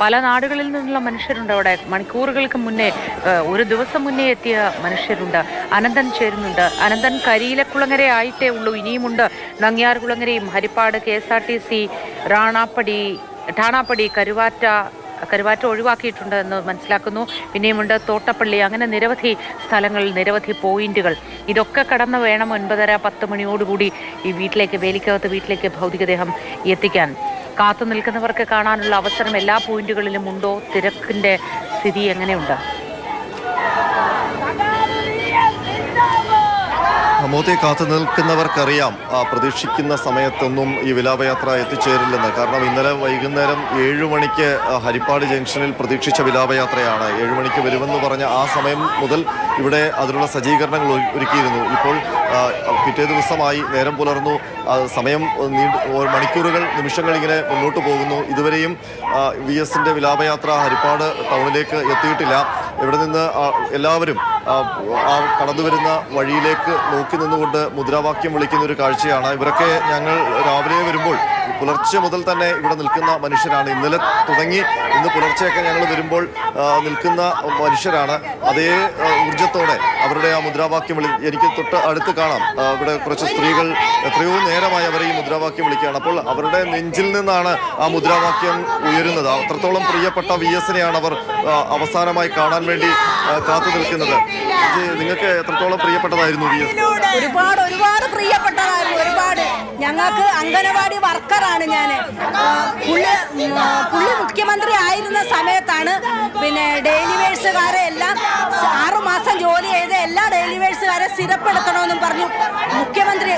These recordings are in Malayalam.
പല നാടുകളിൽ നിന്നുള്ള മനുഷ്യരുണ്ട് അവിടെ. മണിക്കൂറുകൾക്ക് മുന്നേ ഒരു ദിവസം മുന്നേ എത്തിയ മനുഷ്യരുണ്ട്. അനന്തൻ ചേരുന്നുണ്ട്. അനന്തൻ കരിയിലക്കുളങ്ങര ആയിട്ടേ ഉള്ളൂ ഇനിയുമുണ്ട്. നങ്ങിയാർകുളങ്ങരയും Haripad K S R T C Ranappadi Thanappadi Karuvatta Karuvatta ഒഴിവാക്കിയിട്ടുണ്ട് എന്ന് മനസ്സിലാക്കുന്നു. പിന്നെയുമുണ്ട് തോട്ടപ്പള്ളി. അങ്ങനെ നിരവധി സ്ഥലങ്ങളിൽ നിരവധി പോയിന്റുകൾ. ഇതൊക്കെ കടന്നു വേണം ഒൻപതര പത്ത് മണിയോടുകൂടി ഈ വീട്ടിലേക്ക് വേലിക്കകത്ത് വീട്ടിലേക്ക് ഭൗതികദേഹം എത്തിക്കാൻ. കാത്തു നിൽക്കുന്നവർക്ക് കാണാനുള്ള അവസരം എല്ലാ പോയിന്റുകളിലും ഉണ്ടോ? തിരക്കിന്റെ സ്ഥിതി എങ്ങനെയുണ്ട്? മോത്തെ കാത്തു നിൽക്കുന്നവർക്കറിയാം. പ്രതീക്ഷിക്കുന്ന സമയത്തൊന്നും ഈ വിലാപയാത്ര എത്തിച്ചേരില്ലെന്ന്. കാരണം ഇന്നലെ വൈകുന്നേരം ഏഴു മണിക്ക് ഹരിപ്പാട് ജംഗ്ഷനിൽ പ്രതീക്ഷിച്ച വിലാപയാത്രയാണ്. ഏഴു മണിക്ക് വരുമെന്ന് പറഞ്ഞ ആ സമയം മുതൽ ഇവിടെ അതിനുള്ള സജ്ജീകരണങ്ങൾ ഒരു- ഒരുക്കിയിരുന്നു. ഇപ്പോൾ പിറ്റേ ദിവസമായി നേരം പുലർന്നു. സമയം മണിക്കൂറുകൾ നിമിഷങ്ങൾ ഇങ്ങനെ മുന്നോട്ട് പോകുന്നു. ഇതുവരെയും വി എസിന്റെ വിലാപയാത്ര ഹരിപ്പാട് ടൗണിലേക്ക് എത്തിയിട്ടില്ല. ഇവിടെ നിന്ന് എല്ലാവരും കടന്നു വരുന്ന വഴിയിലേക്ക് നോക്കി നിന്നുകൊണ്ട് മുദ്രാവാക്യം വിളിക്കുന്ന ഒരു കാഴ്ചയാണ്. ഇവരൊക്കെ ഞങ്ങൾ രാവിലെ വരുമ്പോൾ പുലർച്ചെ മുതൽ തന്നെ ഇവിടെ നിൽക്കുന്ന മനുഷ്യരാണ്. ഇന്നലെ തുടങ്ങി ഇന്ന് പുലർച്ചെയൊക്കെ ഞങ്ങൾ വരുമ്പോൾ നിൽക്കുന്ന മനുഷ്യരാണ്. അതേ ഊർജത്തോടെ അവരുടെ ആ മുദ്രാവാക്യം വിളി എനിക്ക് തൊട്ട് അടുത്ത് കാണാം. ഇവിടെ കുറച്ച് സ്ത്രീകൾ എത്രയോ നേരമായി അവർ ഈ മുദ്രാവാക്യം വിളിക്കുകയാണ്. അപ്പോൾ അവരുടെ നെഞ്ചിൽ നിന്നാണ് ആ മുദ്രാവാക്യം ഉയരുന്നത്. അത്രത്തോളം പ്രിയപ്പെട്ട വി എസിനെയാണ് അവർ അവസാനമായി കാണാൻ വേണ്ടി കാത്തു നിൽക്കുന്നത്. നിങ്ങൾക്ക് എത്രത്തോളം പ്രിയപ്പെട്ടതായിരുന്നു വി എസ് ഒരുപാട് ഒരുപാട് പ്രിയപ്പെട്ടതായിരുന്നു. ഒരുപാട്. ഞങ്ങൾക്ക് അംഗനവാടി വർക്കറാണ് ഞാൻ പുള്ളി മുഖ്യമന്ത്രി ആയിരുന്ന സമയത്താണ് പിന്നെ ഡെയിലി വേഴ്സുകാരെ സ്ഥിരപ്പെടുത്തണമെന്നും പറഞ്ഞു. മുഖ്യമന്ത്രി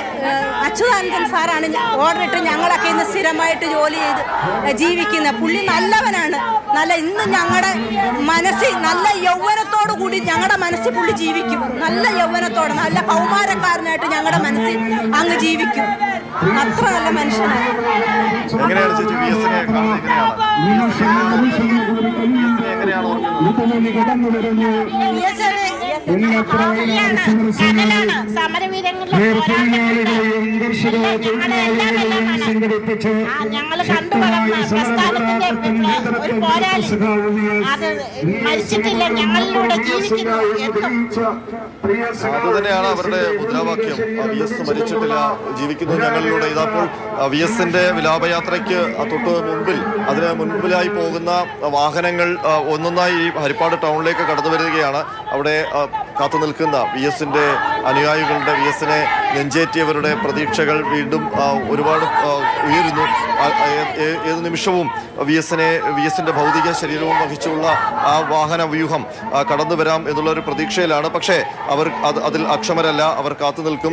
അച്യുതാനന്ദൻ സാറാണ് ഓർഡർ ഇട്ട് ഞങ്ങളൊക്കെ ഇന്ന് സ്ഥിരമായിട്ട് ജോലി ചെയ്ത് ജീവിക്കുന്ന. പുള്ളി നല്ലവനാണ്. നല്ല ഇന്ന് ഞങ്ങളുടെ മനസ്സിൽ നല്ല യൗവനത്തോടു കൂടി ഞങ്ങളുടെ മനസ്സിൽ പുള്ളി ജീവിക്കും. നല്ല യൗവനത്തോടെ നല്ല കൗമാരക്കാരനായിട്ട് ഞങ്ങളുടെ മനസ്സിൽ അങ്ങ് ജീവിക്കും. അത്ര നല്ല മനുഷ്യനാണ്. എങ്ങനെയാണ് సమరవీరంలో വി എസിനെ കാണുന്നത് എങ്ങനെയാണ് എങ്ങനെയാണ് ഓർക്കുന്നത് കനലാണ് സമരവീരങ്ങളുടെ ഞങ്ങൾ കണ്ടു വളർന്ന പ്രസ്ഥാനത്തിന്റെ ഒരു പോരാളി. അത് മരിച്ചിട്ടില്ല. ഞങ്ങളിലൂടെ ജീവിക്കുന്നു. എന്നും. അത് തന്നെയാണ് അവരുടെ മുദ്രാവാക്യം. വി എസ് മരിച്ചിട്ടില്ല ജീവിക്കുന്നു ഞങ്ങളിലൂടെ. ഇതപ്പോൾ വി എസിന്റെ വിലാപയാത്രയ്ക്ക് തൊട്ട് മുമ്പിൽ അതിന് മുൻപിലായി പോകുന്ന വാഹനങ്ങൾ ഒന്നൊന്നായി ഈ ഹരിപ്പാട് ടൗണിലേക്ക് കടന്നു വരികയാണ്. അവിടെ കാത്തു നിൽക്കുന്ന വി എസിന്റെ അനുയായികളുടെ വി എസിനെ നെഞ്ചേറ്റിയവരുടെ പ്രതീക്ഷകൾ വീണ്ടും ഒരുപാട് ഉയരുന്നു. ഏത് നിമിഷവും വി എസിനെ വി എസിന്റെ ഭൗതിക ശരീരവും വഹിച്ചുള്ള ആ വാഹന വ്യൂഹം കടന്നു വരാം എന്നുള്ള ഒരു പ്രതീക്ഷയിലാണ്. പക്ഷേ അവർ അത് അതിൽ അക്ഷമരല്ല. അവർ കാത്തു നിൽക്കും